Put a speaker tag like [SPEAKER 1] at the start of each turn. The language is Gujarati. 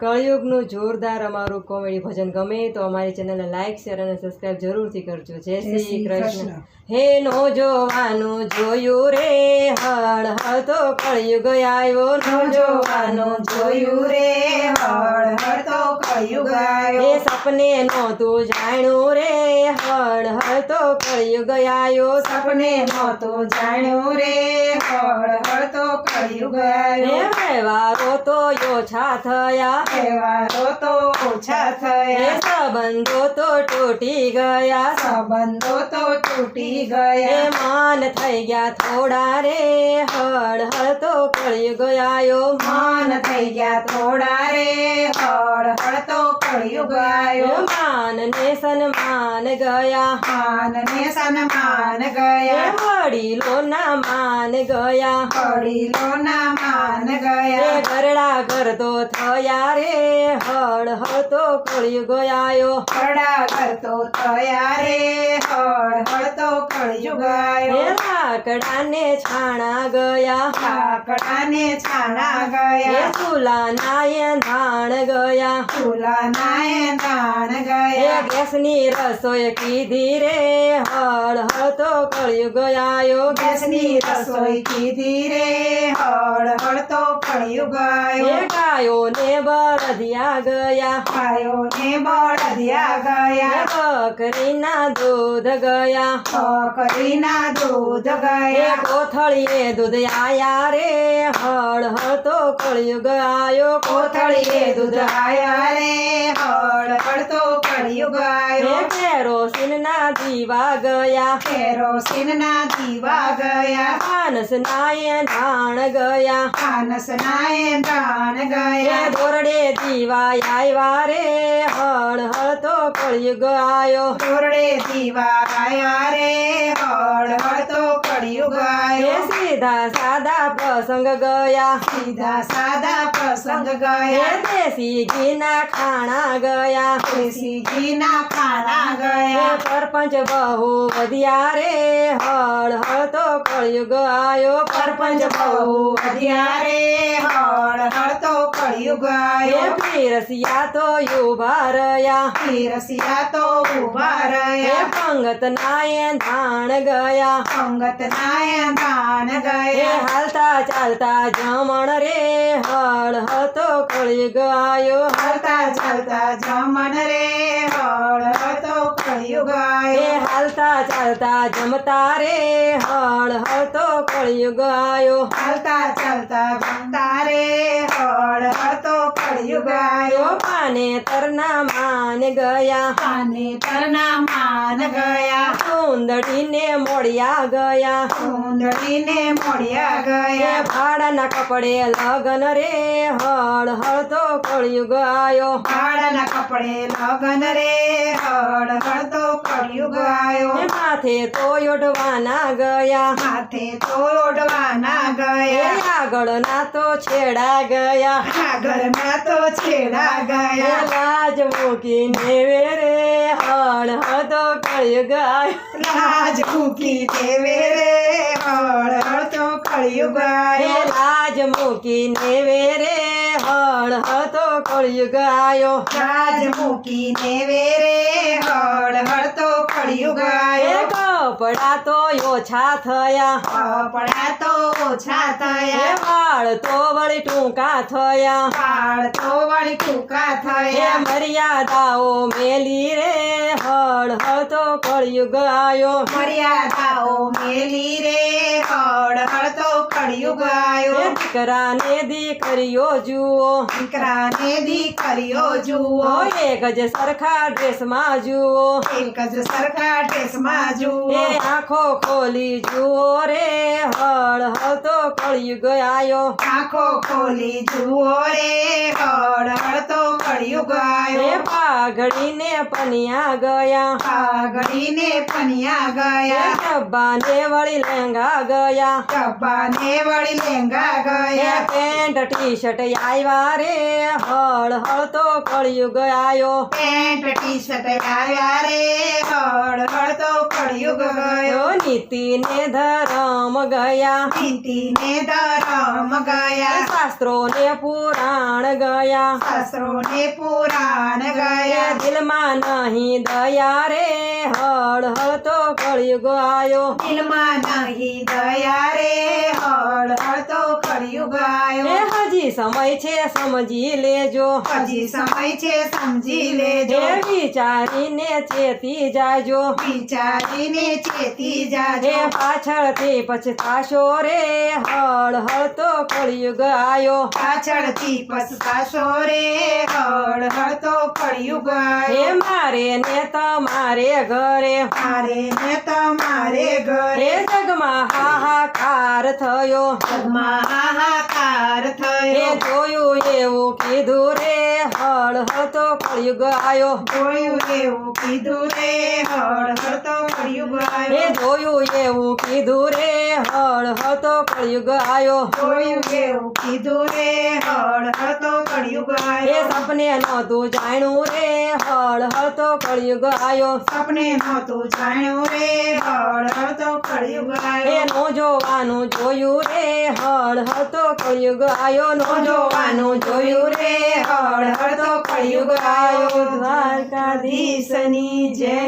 [SPEAKER 1] કળયુગનું જોરદાર અમારું કોમેડી ભજન ગમે તો અમારી ચેનલને લાઈક શેર અને સબસ્ક્રાઇબ જરૂરથી કરજો. જય શ્રી કૃષ્ણ. હે નો જોવાનું જોયું રે હળ હળ તો કળયુગ આવ્યો. નો જોવાનું
[SPEAKER 2] જોયું રે હળ હળ તો કળયુગ આવ્યો.
[SPEAKER 1] સપને નહોતું જાણ્યું રે હળ હળ તો કળયુગ આવ્યો.
[SPEAKER 2] સપને નહોતું જાણ્યું રે હળ હળ તો કળયુગ આવ્યો.
[SPEAKER 1] વારો તો ઓછા થયા.
[SPEAKER 2] તહેવારો તો ઓછા થયા.
[SPEAKER 1] સંબંધો તો તૂટી ગયા
[SPEAKER 2] સંબંધો તો તૂટી
[SPEAKER 1] હે
[SPEAKER 2] ગયા
[SPEAKER 1] માન થઈ ગયા થોડા રે હળ હળ તો કળયુગ આવ્યો
[SPEAKER 2] માન થઈ ગયા થોડા રે હળ હળ તો કળયુગ આવ્યો
[SPEAKER 1] માન ને સન્માન ગયા
[SPEAKER 2] માન ને સન્માન
[SPEAKER 1] હે
[SPEAKER 2] ગયા
[SPEAKER 1] વડીલો ના માન ગયા
[SPEAKER 2] વડીલો ના માન
[SPEAKER 1] હે
[SPEAKER 2] ગયા
[SPEAKER 1] ગરડા ગરદો થયા રે હળ હળ તો કળયુગ આવ્યો
[SPEAKER 2] ખરડા કરતો થયા રે હળ હળ તો કળયુગ
[SPEAKER 1] હે
[SPEAKER 2] આવ્યો
[SPEAKER 1] લાકડાને છાણા ગયા
[SPEAKER 2] લાકડાને છાણા
[SPEAKER 1] હે
[SPEAKER 2] ગયા
[SPEAKER 1] ચૂલા ના ધાણ ગયા
[SPEAKER 2] ચૂલા નાય દાણ
[SPEAKER 1] હે
[SPEAKER 2] ગયા
[SPEAKER 1] ગેસની રસોઈ કીધી રે હળ હળ તો કળયુગ આવ્યો
[SPEAKER 2] ગેસની રસોઈ કીધી રે હળ હળ તો કળયુગ
[SPEAKER 1] હે
[SPEAKER 2] આવ્યો
[SPEAKER 1] ગાયો ને બળદિયા ગયા
[SPEAKER 2] ખાયો ને બળદિયા
[SPEAKER 1] હે
[SPEAKER 2] ગયા
[SPEAKER 1] કરીના દૂધ ગયા.
[SPEAKER 2] કરીના દૂધ ગયા.
[SPEAKER 1] કોથળીએ દૂધ આયા રે. હળ હળતો કળિયુગ આયો.
[SPEAKER 2] કોથળીએ દૂધ આયા રે. હળ હળ તો કળયુગ
[SPEAKER 1] હે
[SPEAKER 2] આવ્યો
[SPEAKER 1] કેરોસીન ના દીવા ગયા
[SPEAKER 2] કેરોસીન ના દીવા ગયા
[SPEAKER 1] માનસ નાય ધાણ ગયા
[SPEAKER 2] માનસ નાય
[SPEAKER 1] ધાણ
[SPEAKER 2] ગયા
[SPEAKER 1] ધોરડે દીવા આવ્યા રે હળ હળ તો કળિયુગ આવ્યો
[SPEAKER 2] ધોરડે દીવા આવ્યા રે હળ હળ તો કળયુગ
[SPEAKER 1] હે
[SPEAKER 2] આવ્યો
[SPEAKER 1] સીધા સાદા પ્રસંગ ગયા
[SPEAKER 2] સીધા સાદા પ્રસંગ
[SPEAKER 1] હે
[SPEAKER 2] ગયા
[SPEAKER 1] દેશી ઘીના ખાણા ગયા
[SPEAKER 2] દેશીજીના ખાના
[SPEAKER 1] હે
[SPEAKER 2] ગયા
[SPEAKER 1] પરપંચ બહુ વધ્યા રે હળ હળ તો કળયુગ આવ્યો
[SPEAKER 2] પરપંચ બહુ વધ્યા રે હળ હળ તો કળયુગ
[SPEAKER 1] હે
[SPEAKER 2] આવ્યો
[SPEAKER 1] પીરસિયા તો યુભા રહ્યા
[SPEAKER 2] પીરસિયા તો ઉભા
[SPEAKER 1] હે
[SPEAKER 2] રહ્યા
[SPEAKER 1] પંગત નાય ધાણ ગયા
[SPEAKER 2] અંગત નાય દાન
[SPEAKER 1] હે
[SPEAKER 2] ગયા
[SPEAKER 1] હાલતા ચાલતા જમણ રે હળ હળ તો કળયુગ આવ્યો
[SPEAKER 2] હાલતા ચાલતા જમણ રે હળ
[SPEAKER 1] ચાલતા જમતા રે હળ હળ તો કળયુગ આવ્યો
[SPEAKER 2] હાલતા ચાલતા જમતા રે હળ હળ તો કળયુગ આવ્યો
[SPEAKER 1] યો પાને તરના માન ગયા.
[SPEAKER 2] પાને તરના માન ગયા.
[SPEAKER 1] સુંદડીને મોડિયા ગયા.
[SPEAKER 2] સુંદરીને મોડિયા ગયા.
[SPEAKER 1] ભાડાના કપડે લગન રે હળ હળ તો કળયુગ આવ્યો
[SPEAKER 2] ભાડાના કપડે લગન રે હળ હળ તો કળિયુગ આવ્યો
[SPEAKER 1] માથે તો યોડવાના ગયા.
[SPEAKER 2] માથે તો ઓઢવાના ગયા.
[SPEAKER 1] આગળ ના તો છેડા ગયા.
[SPEAKER 2] આગળના તો છેડા
[SPEAKER 1] હે
[SPEAKER 2] ગયા
[SPEAKER 1] લાજ મૂકીને વેરે હળ હળ તો કળયુગ આવ્યો
[SPEAKER 2] લાજ મૂકી દેવે રે હળ હળ તો કળયુગ
[SPEAKER 1] હે
[SPEAKER 2] આવ્યો
[SPEAKER 1] લાજ મૂકીને વેરે હળ તો કળયુગ આવ્યો
[SPEAKER 2] લાજ મૂકીને વેરે હળ હળ તો કળયુગ
[SPEAKER 1] હે
[SPEAKER 2] આવ્યો
[SPEAKER 1] કપડા તો ઓછા થયા.
[SPEAKER 2] કપડા તો ઓછા થયા.
[SPEAKER 1] વાળ તો વળી ટૂંકા થયા.
[SPEAKER 2] વાળ તો વળી ટૂંકા થયા.
[SPEAKER 1] મર્યાદાઓ મેલી રે હળ હળ તો કળયુગ આવ્યો
[SPEAKER 2] મર્યાદાઓ મેલી રે હળ હળ તો કળયુગ
[SPEAKER 1] હે દીકરાને દીકરીઓ જુઓ.
[SPEAKER 2] દીકરાને દીકરીઓ જુઓ
[SPEAKER 1] ઓ એક જ સરખા ડ્રેસમાં જુઓ
[SPEAKER 2] એક જ સરખા ડ્રેસમાં જુઓ
[SPEAKER 1] એ આંખો ખોલી જુઓ રે હળ હળ તો કળયુગ આવ્યો
[SPEAKER 2] આંખો ખોલી જુઓ રે હળ હળ તો કળયુગ
[SPEAKER 1] હે
[SPEAKER 2] આવ્યો
[SPEAKER 1] પા પાઘડીને પનિયા ગયા
[SPEAKER 2] પાઘડીને પનિયા ગયા
[SPEAKER 1] ડબ્બાને વળી લેંગા ગયા
[SPEAKER 2] ડબ્બાને વળી લેંગા
[SPEAKER 1] એ
[SPEAKER 2] ગયા
[SPEAKER 1] પેન્ટ ટી શર્ટ આવ્યા રે હળ હળ તો કળિયુગ આયો
[SPEAKER 2] પેન્ટ ટી શર્ટ આવ્યા રે હળ હળ તો કળિયુગ ગયો
[SPEAKER 1] નીતિને ધરમ ગયા
[SPEAKER 2] નીતિને ધરમ ગયા
[SPEAKER 1] શાસ્ત્રોને પુરાણ ગયા
[SPEAKER 2] શાસ્ત્રોને પુરાણ
[SPEAKER 1] એ
[SPEAKER 2] ગયા
[SPEAKER 1] દિલમાં નહીં દયા રે હળ હળ તો કળિયુગ આયો
[SPEAKER 2] દિલમાં નહીં દયા રે હળ હળ તો કળિયુગ
[SPEAKER 1] એ
[SPEAKER 2] આવ્યો
[SPEAKER 1] હજી સમય છે સમજી લેજો.
[SPEAKER 2] હજી સમય છે સમજી લેજો.
[SPEAKER 1] વિચારીને ચેતી જાજો.
[SPEAKER 2] વિચારીને ચેતી જાજો.
[SPEAKER 1] પાછળથી પછતાશો રે હળ હળ તો કળિયુગ આયો.
[SPEAKER 2] પાછળથી પછતાશો રે હળ હળ તો કળિયુગ
[SPEAKER 1] હે મારે ને તમારે ઘરે.
[SPEAKER 2] મારે ને તમારે ઘરે.
[SPEAKER 1] જગમાં હાહાકાર થયો.
[SPEAKER 2] જગમાં હાહાકાર થયો
[SPEAKER 1] જોયું એવું કીધું રે હળ હતો કળિયુગ આયો.
[SPEAKER 2] જોયું એવું કીધું રે હળ હળતો કળિયુગ આવ્યો
[SPEAKER 1] જોયું એવું કીધું રે હળ હળ તો કળિયુગ આયો
[SPEAKER 2] જોયું એવું કીધું રે હળ હળ તો કળિયુગ
[SPEAKER 1] એ
[SPEAKER 2] આવ્યો
[SPEAKER 1] સપને નહોતું જાણ્યું રે હળ હળ તો કળિયુગ આયો
[SPEAKER 2] સપને નહોતું જાણ્યું રે હળ હળતો કળિયુગ આવ્યો
[SPEAKER 1] નો જોવાનું જોયું રે હળ હળ તો કળિયુગ આયો નો જોવાનું જોયું રે હળ હળ તો કળિયુગ આયો દ્વારકાધીશની જય